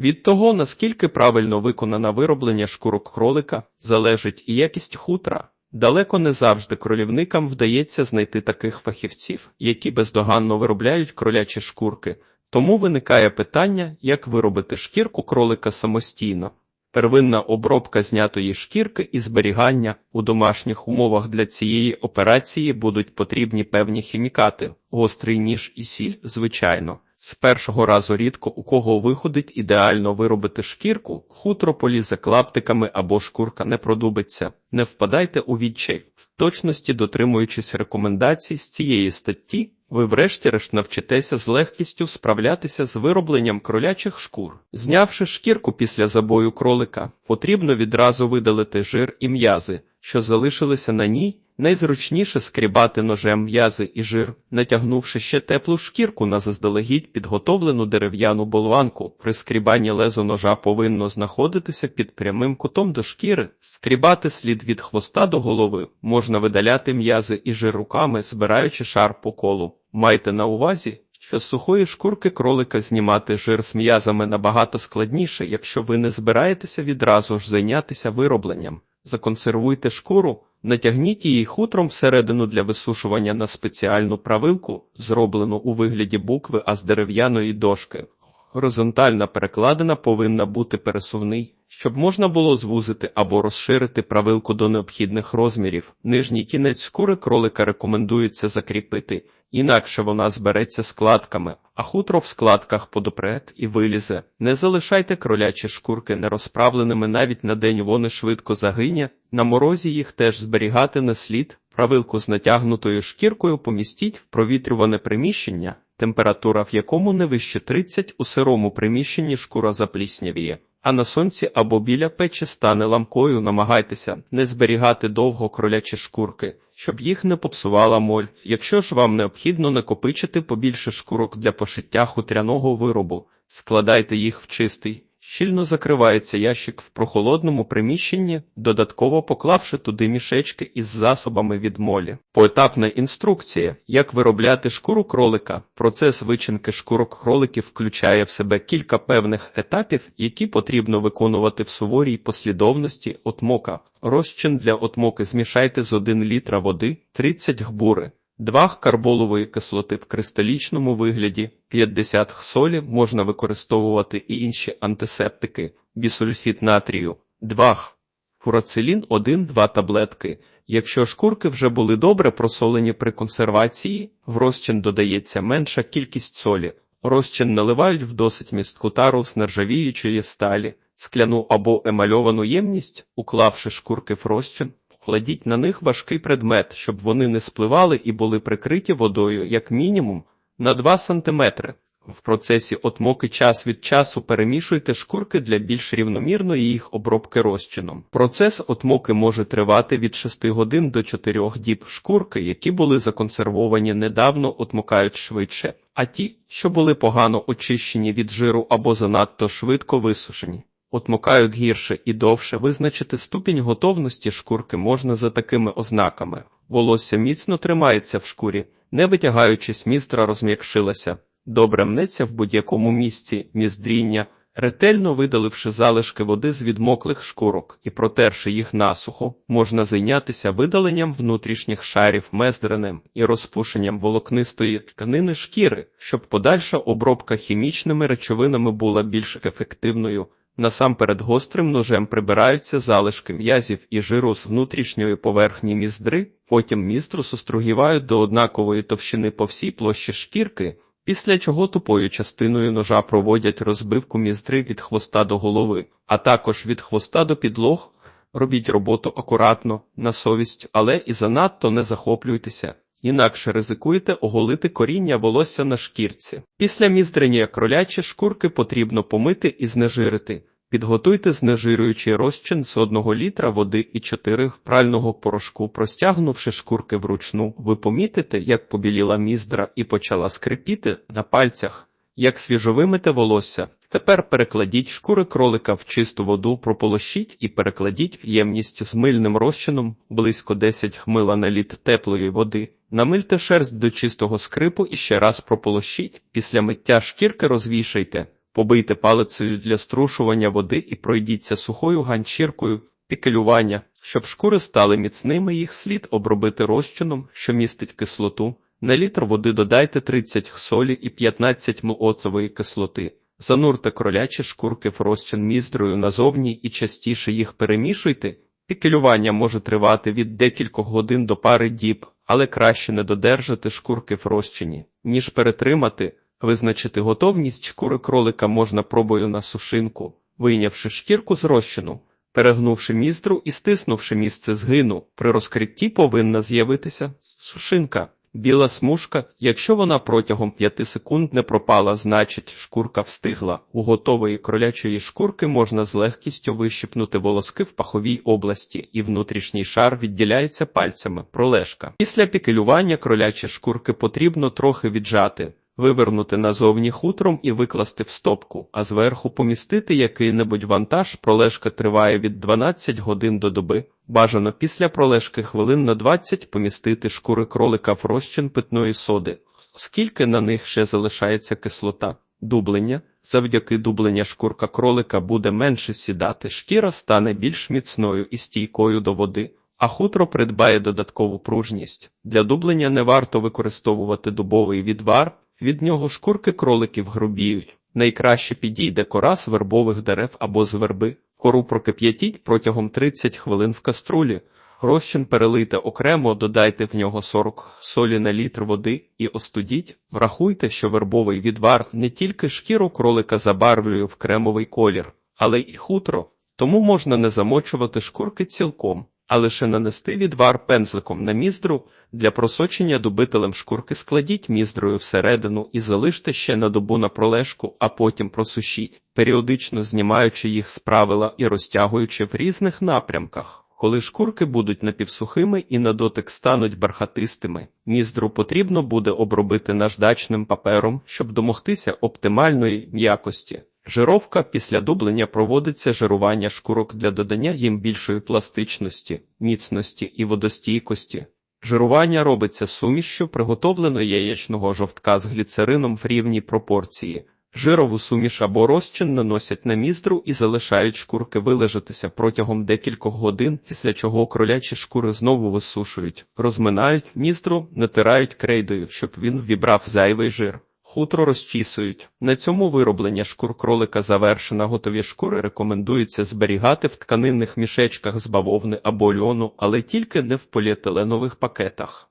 Від того, наскільки правильно виконане вироблення шкурок кролика, залежить і якість хутра. Далеко не завжди кролівникам вдається знайти таких фахівців, які бездоганно виробляють кролячі шкурки. Тому виникає питання, як виробити шкірку кролика самостійно. Первинна обробка знятої шкірки і зберігання у домашніх умовах для цієї операції будуть потрібні певні хімікати, гострий ніж і сіль, звичайно. З першого разу рідко у кого виходить ідеально виробити шкірку, хутро полізе клаптиками або шкурка не продубиться. Не впадайте у відчай. В точності дотримуючись рекомендацій з цієї статті, ви врешті-решт навчитеся з легкістю справлятися з виробленням кролячих шкур. Знявши шкірку після забою кролика, потрібно відразу видалити жир і м'язи, що залишилися на ній. Найзручніше скрібати ножем м'язи і жир, натягнувши ще теплу шкірку на заздалегідь підготовлену дерев'яну болванку. При скрібанні лезо ножа повинно знаходитися під прямим кутом до шкіри. Скрібати слід від хвоста до голови. Можна видаляти м'язи і жир руками, збираючи шар по колу. Майте на увазі, що з сухої шкурки кролика знімати жир з м'язами набагато складніше, якщо ви не збираєтеся відразу ж зайнятися виробленням. Законсервуйте шкуру, натягніть її хутром всередину для висушування на спеціальну правилку, зроблену у вигляді букви, а з дерев'яної дошки. Горизонтальна перекладина повинна бути пересувний, щоб можна було звузити або розширити правилку до необхідних розмірів. Нижній кінець шкури кролика рекомендується закріпити, інакше вона збереться складками, а хутро в складках подопрет і вилізе. Не залишайте кролячі шкурки нерозправленими навіть на день вони швидко загиня, на морозі їх теж зберігати не слід. Правилку з натягнутою шкіркою помістіть в провітрюване приміщення, температура в якому не вище 30 у сирому приміщенні шкура запліснявіє, а на сонці або біля печі стане ламкою. Намагайтеся не зберігати довго кролячі шкурки, щоб їх не попсувала моль. Якщо ж вам необхідно накопичити побільше шкурок для пошиття хутряного виробу, складайте їх в чистий. Щільно закривається ящик в прохолодному приміщенні, додатково поклавши туди мішечки із засобами від молі. Поетапна інструкція, як виробляти шкуру кролика. Процес вичинки шкурок кроликів включає в себе кілька певних етапів, які потрібно виконувати в суворій послідовності отмока. Розчин для отмоки змішайте з 1 літра води, 30 гбури. 2 карболової кислоти в кристалічному вигляді, 50 солі можна використовувати і інші антисептики, бісульфіт натрію, 2 фурацилін 1-2 таблетки. Якщо шкурки вже були добре просолені при консервації, в розчин додається менша кількість солі. Розчин наливають в досить містку тару з нержавіючої сталі, скляну або емальовану ємність, уклавши шкурки в розчин, Кладіть на них важкий предмет, щоб вони не спливали і були прикриті водою як мінімум на 2 см. В процесі отмоки час від часу перемішуйте шкурки для більш рівномірної їх обробки розчином. Процес отмоки може тривати від 6 годин до 4 діб. Шкурки, які були законсервовані недавно, отмокають швидше, а ті, що були погано очищені від жиру або занадто швидко висушені. Отмокають гірше і довше визначити ступінь готовності шкурки можна за такими ознаками. Волосся міцно тримається в шкурі, не витягаючись, містра розм'якшилася, добре мнеться в будь-якому місці, міздріння, ретельно видаливши залишки води з відмоклих шкурок і протерши їх насухо, можна зайнятися видаленням внутрішніх шарів мездренем і розпушенням волокнистої тканини шкіри, щоб подальша обробка хімічними речовинами була більш ефективною. Насамперед гострим ножем прибираються залишки м'язів і жиру з внутрішньої поверхні міздри, потім містру состругівають до однакової товщини по всій площі шкірки, після чого тупою частиною ножа проводять розбивку міздри від хвоста до голови, а також від хвоста до підлог. Робіть роботу акуратно, на совість, але і занадто не захоплюйтеся. Інакше ризикуєте оголити коріння волосся на шкірці. Після міздрення кролячі шкурки потрібно помити і знежирити. Підготуйте знежирюючий розчин з 1 літра води і 4 прального порошку, простягнувши шкурки вручну, ви помітите, як побіліла міздра і почала скрипіти на пальцях, як свіжовимите волосся. Тепер перекладіть шкури кролика в чисту воду, прополощіть і перекладіть в ємність з мильним розчином близько 10 хмила на літ теплої води. Намильте шерсть до чистого скрипу і ще раз прополощіть. Після миття шкірки розвішайте. Побийте палицею для струшування води і пройдіться сухою ганчіркою пікелювання. Щоб шкури стали міцними, їх слід обробити розчином, що містить кислоту. На літр води додайте 30 солі і 15 мл кислоти. Занурте кролячі шкурки в розчин міздрою назовні і частіше їх перемішуйте. Пікелювання може тривати від декількох годин до пари діб, але краще не додержати шкурки в розчині, ніж перетримати. Визначити готовність шкури кролика можна пробою на сушинку, вийнявши шкірку з розчину, перегнувши міздру і стиснувши місце згину. При розкритті повинна з'явитися сушинка. Біла смужка, якщо вона протягом 5 секунд не пропала, значить шкурка встигла. У готової кролячої шкурки можна з легкістю вищипнути волоски в паховій області, і внутрішній шар відділяється пальцями. Пролежка. Після пікелювання кролячі шкурки потрібно трохи віджати. Вивернути назовні хутром і викласти в стопку, а зверху помістити який-небудь вантаж. Пролежка триває від 12 годин до доби. Бажано після пролежки хвилин на 20 помістити шкури кролика в розчин питної соди, оскільки на них ще залишається кислота. Дублення. Завдяки дублення шкурка кролика буде менше сідати, шкіра стане більш міцною і стійкою до води, а хутро придбає додаткову пружність. Для дублення не варто використовувати дубовий відвар, від нього шкурки кроликів грубіють. Найкраще підійде кора з вербових дерев або з верби. Кору прокип'ятіть протягом 30 хвилин в каструлі. Розчин перелийте окремо, додайте в нього 40 солі на літр води і остудіть. Врахуйте, що вербовий відвар не тільки шкіру кролика забарвлює в кремовий колір, але й хутро. Тому можна не замочувати шкурки цілком, а лише нанести відвар пензликом на міздру. Для просочення дубителем шкурки складіть міздрою всередину і залиште ще на добу на пролежку, а потім просушіть, періодично знімаючи їх з правила і розтягуючи в різних напрямках. Коли шкурки будуть напівсухими і на дотик стануть бархатистими, міздру потрібно буде обробити наждачним папером, щоб домогтися оптимальної м'якості. Жировка після дублення проводиться жирування шкурок для додання їм більшої пластичності, міцності і водостійкості. Жирування робиться сумішшю приготовленої яєчного жовтка з гліцерином в рівній пропорції. Жирову суміш або розчин наносять на міздру і залишають шкурки вилежатися протягом декількох годин, після чого кролячі шкури знову висушують, розминають міздру, натирають крейдою, щоб він вібрав зайвий жир. Хутро розчісують. На цьому вироблення шкур кролика завершена. Готові шкури рекомендується зберігати в тканинних мішечках з бавовни або льону, але тільки не в поліетиленових пакетах.